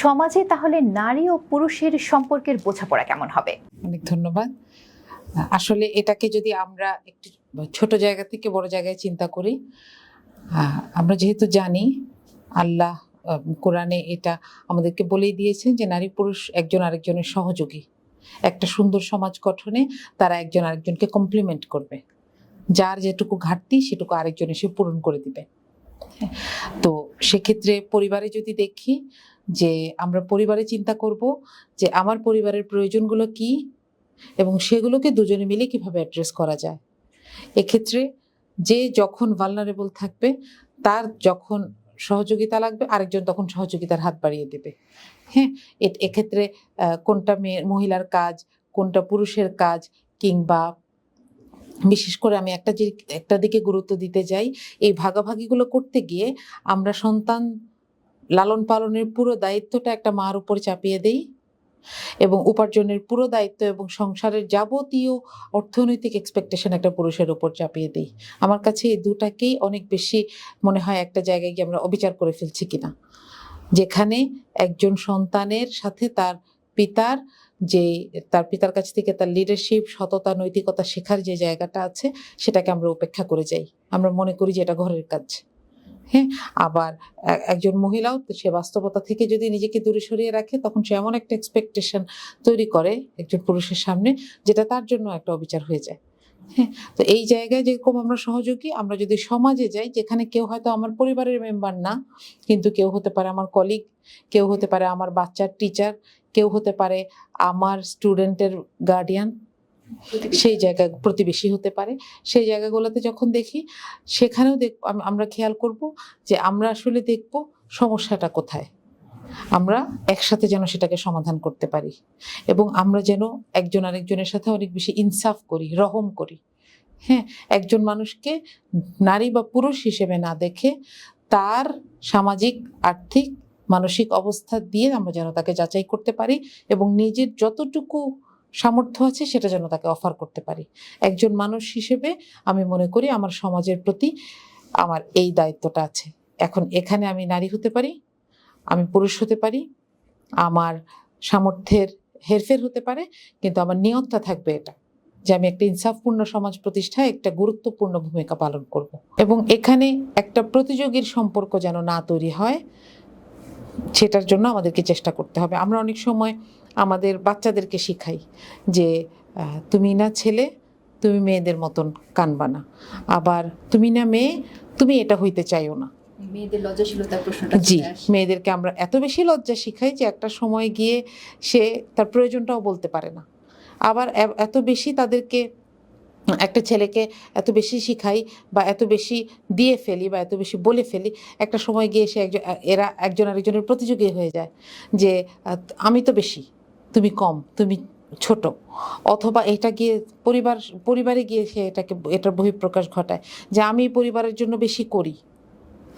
সমাজে তাহলে নারী ও পুরুষের সম্পর্কের বোঝাপড়া কেমন হবে? অনেক ধন্যবাদ। আসলে এটাকে যদি আমরা একটু ছোট জায়গা থেকে বড় জায়গায় চিন্তা করি আমরা যেহেতু জানি আল্লাহ কোরআনে এটা আমাদেরকে বলেই দিয়েছেন যে নারী পুরুষ একজন আরেকজনের সহযোগী। একটা সুন্দর সমাজ গঠনে তারা একজন আরেকজনকে কমপ্লিমেন্ট করবে। যার যেটুকু ঘাটতি সেটুকু আরেকজন এসে পূরণ করে দিবে। তো সেক্ষেত্রে পরিবারে যদি দেখি যে আমরা পরিবারে চিন্তা করব যে আমার পরিবারের প্রয়োজনগুলো কি এবং সেগুলোকে দুজনে মিলে কীভাবে অ্যাড্রেস করা যায়। এক্ষেত্রে যে যখন ভালনারেবল থাকবে, তার যখন সহযোগিতা লাগবে, আরেকজন তখন সহযোগিতার হাত বাড়িয়ে দেবে। হ্যাঁ এক্ষেত্রে কোনটা মেয়ে, মহিলার কাজ, কোনটা পুরুষের কাজ কিংবা বিশেষ করে আমি একটা যে, একটা দিকে গুরুত্ব দিতে যাই, এই ভাগাভাগিগুলো করতে গিয়ে আমরা সন্তান লালন পালনের পুরো দায়িত্বটা একটা মার উপর চাপিয়ে দেই এবং উপার্জনের পুরো দায়িত্ব এবং সংসারের যাবতীয় অর্থনৈতিক এক্সপেকটেশন একটা পুরুষের উপর চাপিয়ে দিই। আমার কাছে এই দুটাকেই অনেক বেশি মনে হয় একটা জায়গায় গিয়ে আমরা অবিচার করে ফেলছি কিনা। যেখানে একজন সন্তানের সাথে তার পিতার যে, তার পিতার কাছ থেকে তার লিডারশিপ সততা, নৈতিকতা শেখার যে জায়গাটা আছে, সেটাকে আমরা উপেক্ষা করে যাই। আমরা মনে করি যে এটা ঘরের কাজ। হ্যাঁ আবার একজন মহিলাও সে বাস্তবতা থেকে যদি নিজেকে দূরে সরিয়ে রাখে, তখন সে এমন একটা এক্সপেকটেশন তৈরি করে একজন পুরুষের সামনে, যেটা তার জন্য একটা অবিচার হয়ে যায়। হ্যাঁ তো এই জায়গায় যেরকম আমরা সহযোগী, আমরা যদি সমাজে যাই, যেখানে কেউ হয়তো আমার পরিবারের মেম্বার না, কিন্তু কেউ হতে পারে আমার কলিগ কেউ হতে পারে আমার বাচ্চার টিচার কেউ হতে পারে আমার স্টুডেন্টের গার্ডিয়ান সেই জায়গা, প্রতিবেশী হতে পারে। সেই জায়গাগুলোতে যখন দেখি, সেখানেও দেখ আমরা খেয়াল করব যে আমরা আসলে দেখব সমস্যাটা কোথায়। আমরা একসাথে যেন সেটাকে সমাধান করতে পারি এবং আমরা যেন একজন আরেকজনের সাথে অনেক বেশি ইনসাফ করি, রহম করি। হ্যাঁ একজন মানুষকে নারী বা পুরুষ হিসেবে না দেখে তার সামাজিক, আর্থিক, মানসিক অবস্থা দিয়ে আমরা যেন তাকে যাচাই করতে পারি এবং নিজের যতটুকু সামর্থ্য আছে, সেটা যেন তাকে অফার করতে পারি। একজন মানুষ হিসেবে আমি মনে করি আমার সমাজের প্রতি আমার এই দায়িত্বটা আছে। এখন এখানে আমি নারী হতে পারি, আমি পুরুষ হতে পারি, আমার সামর্থ্যের হেরফের হতে পারে, কিন্তু আমার নিয়তটা থাকবে এটা, যে আমি একটা ইনসাফপূর্ণ সমাজ প্রতিষ্ঠায় একটা গুরুত্বপূর্ণ ভূমিকা পালন করব। এবং এখানে একটা প্রতিযোগীর সম্পর্ক যেন না তৈরি হয়, সেটার জন্য আমাদেরকে চেষ্টা করতে হবে। আমরা অনেক সময় আমাদের বাচ্চাদেরকে শিখাই যে তুমি না ছেলে তুমি মেয়েদের মতন কানবা না। আবার তুমি না মেয়ে তুমি এটা হইতে চাইও না। মেয়েদের লজ্জাশীলতার প্রশ্নটা জি মেয়েদেরকে আমরা এত বেশি লজ্জা শিখাই যে একটা সময় গিয়ে সে তার প্রয়োজনটাও বলতে পারে না। আবার এত বেশি তাদেরকে একটা ছেলেকে এত বেশি শিখাই বা এত বেশি দিয়ে ফেলি বা এত বেশি বলে ফেলি একটা সময় গিয়ে সে একজন এরা একজন আরেকজনের প্রতিযোগী হয়ে যায় যে আমি তো বেশি। তুমি কম, তুমি ছোট। অথবা এটা গিয়ে পরিবার, পরিবারে গিয়ে সে এটাকে, এটার বহিঃপ্রকাশ ঘটায় যে আমি পরিবারের জন্য বেশি করি।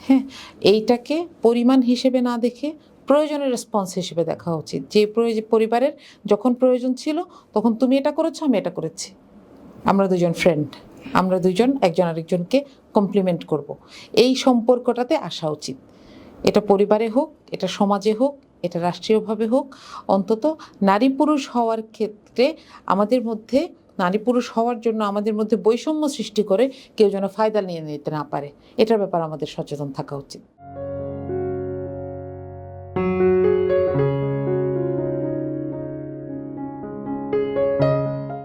হ্যাঁ এইটাকে পরিমাণ হিসেবে না দেখে প্রয়োজনের রেসপন্স হিসেবে দেখা উচিত। যে পরিবারের যখন প্রয়োজন ছিল, তখন তুমি এটা করেছ, আমি এটা করেছি। আমরা দুজন ফ্রেন্ড আমরা দুজন একজন আরেকজনকে কমপ্লিমেন্ট করব। এই সম্পর্কটাতে আসা উচিত। এটা পরিবারে হোক, এটা সমাজে হোক এটা রাষ্ট্রীয়ভাবে হোক, অন্তত নারী পুরুষ হওয়ার ক্ষেত্রে আমাদের মধ্যে, নারী পুরুষ হওয়ার জন্য আমাদের মধ্যে বৈষম্য সৃষ্টি করে কেউ যেন ফায়দা নিয়ে নিতে না পারে। এটার ব্যাপার আমাদের সচেতন থাকা উচিত।